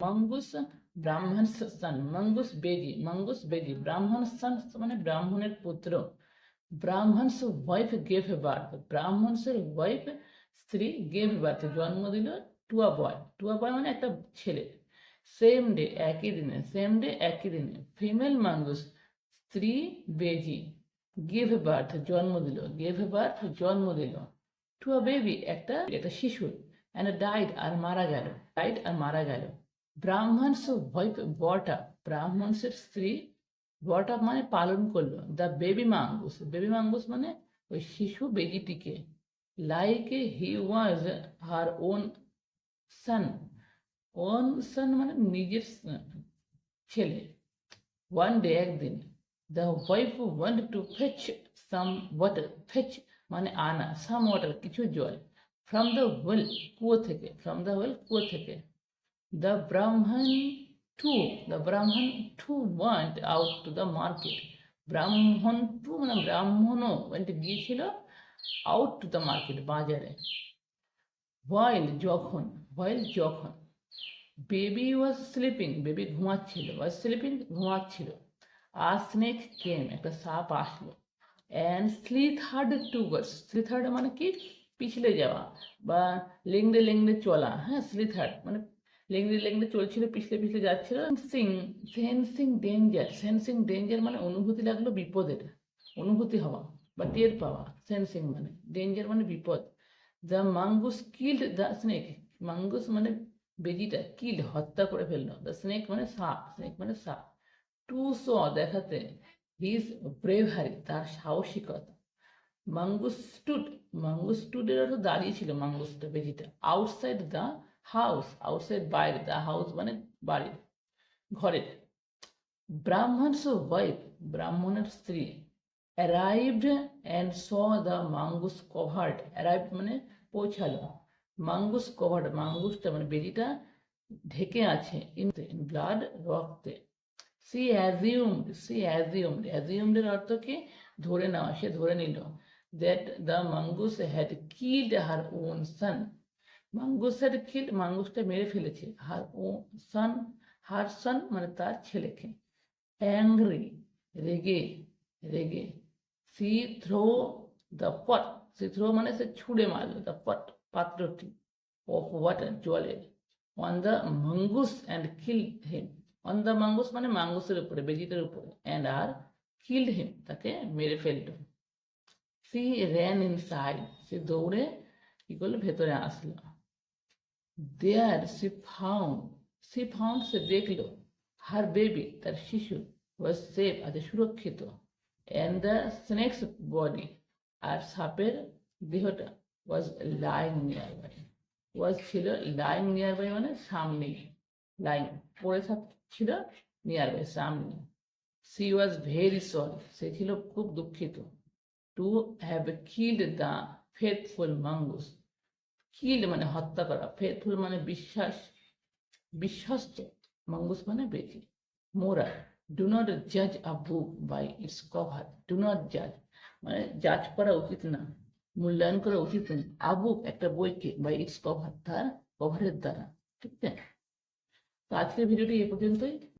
Mongoose ব্রাহ্মণ সন mongoose বেজি mongoose বেজি ব্রাহ্মণ সন মানে ব্রাহ্মণের পুত্র। ব্রাহ্মণস ওয়াইফ গেভ বার্থ ব্রাহ্মণসের ওয়াইফ স্ত্রী গেভ বার্থ জন্ম দিল টুয়া বয় টুয়া বয় মানে একটা ছেলে। সেম ডে একই দিনে সেম ডে একই দিনে ফিমেল মাঙ্গুস স্ত্রী বেজি গেভ বার্থ জন্ম দিল গেভ বার্থ জন্ম দিল। টু আ বেবি একটা একটা শিশুর অ্যান্ড ডাইড আর মারা গেল ডাইড আর মারা গেল। ব্রাহ্মণস ওয়াইফ বটা ব্রাহ্মণসের স্ত্রী বট আপ মানে পালন করল the baby mongoose baby mongoose মানে ওই শিশু বেজিটিকে like he was her own son own son মানে নিজের son, ছেলে ওয়ান ডে একদিন the wife want to fetch some water fetch মানে আনা সাম ওয়াটার কিছু জল ফ্রম দ্য ওয়েল কুয়ো থেকে ফ্রম দ্য ওয়েল কুয়ো থেকে the brahman too the brahman too went out to the market. Brahman too মানে ব্রাহ্মণও went গিয়েছিল আউট টু দ্য মার্কেট বাজারে। While যখন while যখন বেবি ওয়াজ স্লিপিং বেবি ঘুমাচ্ছিল ওয়াজ স্লিপিং ঘুমাচ্ছিল। আর স্নেক কেম একটা সাপ আসলো। And slithered towards slithered মানে কি? পিছলে যাওয়া বা লেংড়ে লেংড়ে চলা হ্যাঁ হার্ড মানে লেংড়ে লেংড়ে চলছিল, পিছলে পিছলে যাচ্ছিল sing sensing danger sensing danger মানে অনুভূতি লাগল বিপদের, অনুভূতি হওয়া বা টের পাওয়া সেন্সিং মানে ডেঞ্জার মানে বিপদ the mongoose killed the snake mongoose মানে বেজিটা কিল্ড হত্যা করে ফেলল দ্য স্নেক মানে সাপ স্নেক মানে সাপ টু স দেখাতে হিজ ব্রেভারি তার সাহসিকতা মাঙ্গুস স্টুড মাঙ্গুস অর্থ দাঁড়িয়ে ছিল মাঙ্গুসটা বেজিটা আউটসাইড দ্য হাউস আউটসাইড বাইরে দ্য হাউস মানে বাড়ির, ঘরের। ব্রাহ্মণস ওয়াইফ ব্রাহ্মণের স্ত্রী। Arrived and saw the mongoose covered arrive মানে পৌঁছালো। মাঙ্গুস কভার্ড মাঙ্গুসটা মানে বেজিটা ঢেকে আছে ইন ব্লাড রক্তে। সি অ্যাজিউমড সি অ্যাজিউমড অ্যাজিউমডের অর্থ কি? ধরে নেওয়া সে ধরে নিল। That the mongoose had killed her own son mongoose had killed মাঙ্গুসটা মেরে ফেলেছে হার ও সান হার সান মানে তার ছেলেকে অ্যাংরি রেগে রেগে she throw the pot she throw মানে সে ছুঁড়ে মারলো দ্য পট পাত্রটি অফ ওয়াটার জলের on the mongoose and kill him on the mongoose মানে মাঙ্গুসের উপরে বেজিটার উপরে অ্যান্ড আর কিল্ড হিম তাকে মেরে ফেলল সি র্যান ইন সাইড সে দৌড়ে কি করল ভেতরে আসলো there she found she found সে দেখল, হার বেবি, তার শিশু ওয়াজ সেফ আছে সুরক্ষিত অ্যান্ড দ্য স্নেক্স বডি আর সাপের দেহটা লাইং নিয়ার বাই ওয়াজ ছিল নিয়ার বাই মানে সামনে লাইং পড়ে ছিল বাই সামনে। সি ওয়াজ ভেরি সরি সে ছিল খুব দুঃখিত। To have killed the faithful mongoose killed মানে হত্যা করা ফেথফুল মানে বিশ্বাস বিশ্বস্ত মাঙ্গুস মানে বেঁচে, মোরা ডু নট জাজ আ book by its cover do not জাজ মানে জাজ করা উচিত না, মূল্যায়ন করা উচিত না আবুক একটা বইকে বাই ইটস কভার তার কভারের দ্বারা, ঠিক আছে? তো আজকের ভিডিওটি এ পর্যন্তই।